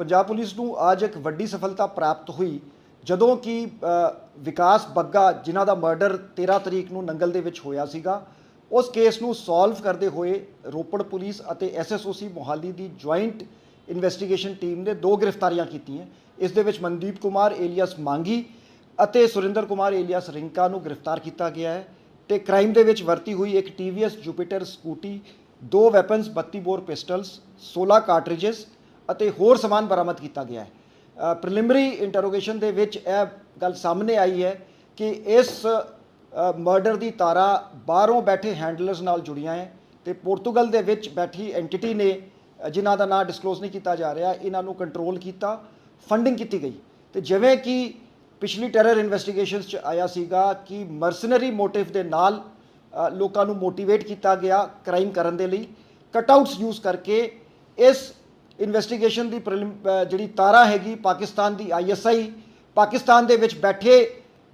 Punjab police ਨੂੰ ਅੱਜ ਇੱਕ ਵੱਡੀ ਸਫਲਤਾ ਪ੍ਰਾਪਤ ਹੋਈ, ਜਦੋਂ ਕਿ ਵਿਕਾਸ ਬੱਗਾ, ਜਿਨ੍ਹਾਂ ਦਾ ਮਰਡਰ 13 ਤਰੀਕ ਨੂੰ ਨੰਗਲ ਦੇ ਵਿੱਚ ਹੋਇਆ ਸੀਗਾ, ਉਸ ਕੇਸ ਨੂੰ ਸੋਲਵ ਕਰਦੇ ਹੋਏ ਰੋਪੜ ਪੁਲਿਸ ਅਤੇ ਐਸਐਸਓਸੀ ਮੋਹਾਲੀ ਦੀ ਜੁਆਇੰਟ ਇਨਵੈਸਟੀਗੇਸ਼ਨ ਟੀਮ ਨੇ ਦੋ ਗ੍ਰਿਫਤਾਰੀਆਂ ਕੀਤੀਆਂ। ਇਸ ਦੇ ਵਿੱਚ ਮਨਦੀਪ ਕੁਮਾਰ ਏਲੀਅਸ ਮੰਗੀ ਅਤੇ ਸੁਰਿੰਦਰ ਕੁਮਾਰ ਏਲੀਅਸ ਰਿੰਕਾ ਨੂੰ ਗ੍ਰਿਫਤਾਰ ਕੀਤਾ ਗਿਆ ਹੈ ਤੇ ਕ੍ਰਾਈਮ ਦੇ ਵਿੱਚ ਵਰਤੀ ਹੋਈ ਇੱਕ TVS ਜੁਪੀਟਰ ਸਕੂਟੀ, ਦੋ ਵੈਪਨਸ 32 ਬੋਰ ਪਿਸਟਲਸ 16 ਕਾਰਟ੍ਰਿਜਸ ਅਤੇ ਹੋਰ ਸਮਾਨ ਬਰਾਮਦ ਕੀਤਾ ਗਿਆ ਹੈ। ਪ੍ਰੀਲਿਮਿਨਰੀ ਇੰਟਰੋਗੇਸ਼ਨ ਦੇ ਵਿੱਚ ਇਹ ਗੱਲ ਸਾਹਮਣੇ ਆਈ ਹੈ ਕਿ ਇਸ ਮਰਡਰ ਦੀ ਤਾਰਾ ਬਾਹਰੋਂ ਬੈਠੇ ਹੈਂਡਲਰਸ ਨਾਲ ਜੁੜੀਆਂ ਹੈ ਤੇ ਪੋਰਤੂਗਲ ਦੇ ਵਿੱਚ ਬੈਠੀ ਐਂਟੀਟੀ ਨੇ ਜਿਨ੍ਹਾਂ ਦਾ ਨਾਂ ਡਿਸਕਲੋਜ਼ ਨਹੀਂ ਕੀਤਾ ਜਾ ਰਿਹਾ, ਇਹਨਾਂ ਨੂੰ ਕੰਟਰੋਲ ਕੀਤਾ ਫੰਡਿੰਗ ਕੀਤੀ ਗਈ। ਤੇ ਜਿਵੇਂ ਕਿ ਪਿਛਲੀ ਟੈਰਰ ਇਨਵੈਸਟੀਗੇਸ਼ਨਸ ਚ ਆਇਆ ਸੀਗਾ ਕਿ ਮਰਸਨਰੀ ਮੋਟਿਵ ਦੇ ਨਾਲ ਲੋਕਾਂ ਨੂੰ ਮੋਟੀਵੇਟ ਕੀਤਾ ਗਿਆ ਕ੍ਰਾਈਮ ਕਰਨ ਦੇ ਲਈ। ਕਟਆਊਟਸ ਯੂਜ਼ ਕਰਕੇ ਇਸ ਇਨਵੈਸਟੀਗੇਸ਼ਨ ਦੀ prelim- ਜਿਹੜੀ ਤਾਰਾ ਹੈਗੀ ਪਾਕਿਸਤਾਨ ਦੀ ਆਈਐਸਆਈ ਪਾਕਿਸਤਾਨ ਦੇ ਵਿੱਚ ਬੈਠੇ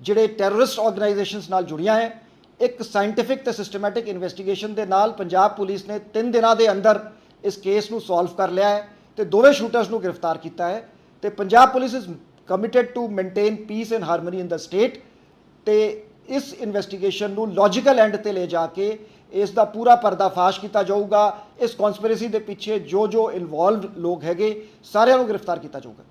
ਜਿਹੜੇ ਟੈਰਰਿਸਟ ਆਰਗੇਨਾਈਜੇਸ਼ਨਸ ਨਾਲ ਜੁੜੀਆਂ ਹੈ, ਇੱਕ ਸਾਇੰਟਿਫਿਕ ਤੇ ਸਿਸਟਮੈਟਿਕ ਇਨਵੈਸਟੀਗੇਸ਼ਨ ਦੇ ਨਾਲ ਪੰਜਾਬ ਪੁਲਿਸ ਨੇ 3 ਦਿਨਾਂ ਦੇ ਅੰਦਰ ਇਸ ਕੇਸ ਨੂੰ ਸੋਲਵ ਕਰ ਲਿਆ ਹੈ ਤੇ ਦੋਵੇਂ ਸ਼ੂਟਰਸ ਨੂੰ ਗ੍ਰਿਫਤਾਰ ਕੀਤਾ ਹੈ ਤੇ Punjab police is committed to maintain peace and harmony in the state ਤੇ ਇਸ ਇਨਵੈਸਟੀਗੇਸ਼ਨ ਨੂੰ ਲੌਜੀਕਲ ਐਂਡ ਤੇ ਲੈ ਜਾ ਕੇ ਇਸ ਦਾ ਪੂਰਾ ਪਰਦਾਫਾਸ਼ ਕੀਤਾ ਜਾਊਗਾ। ਇਸ ਕਨਸਪੀਰੇਸੀ ਦੇ ਪਿੱਛੇ ਜੋ ਜੋ ਇਨਵੋਲਵਡ ਲੋਕ ਹੈਗੇ, ਸਾਰਿਆਂ ਨੂੰ ਗ੍ਰਿਫਤਾਰ ਕੀਤਾ ਜਾਊਗਾ।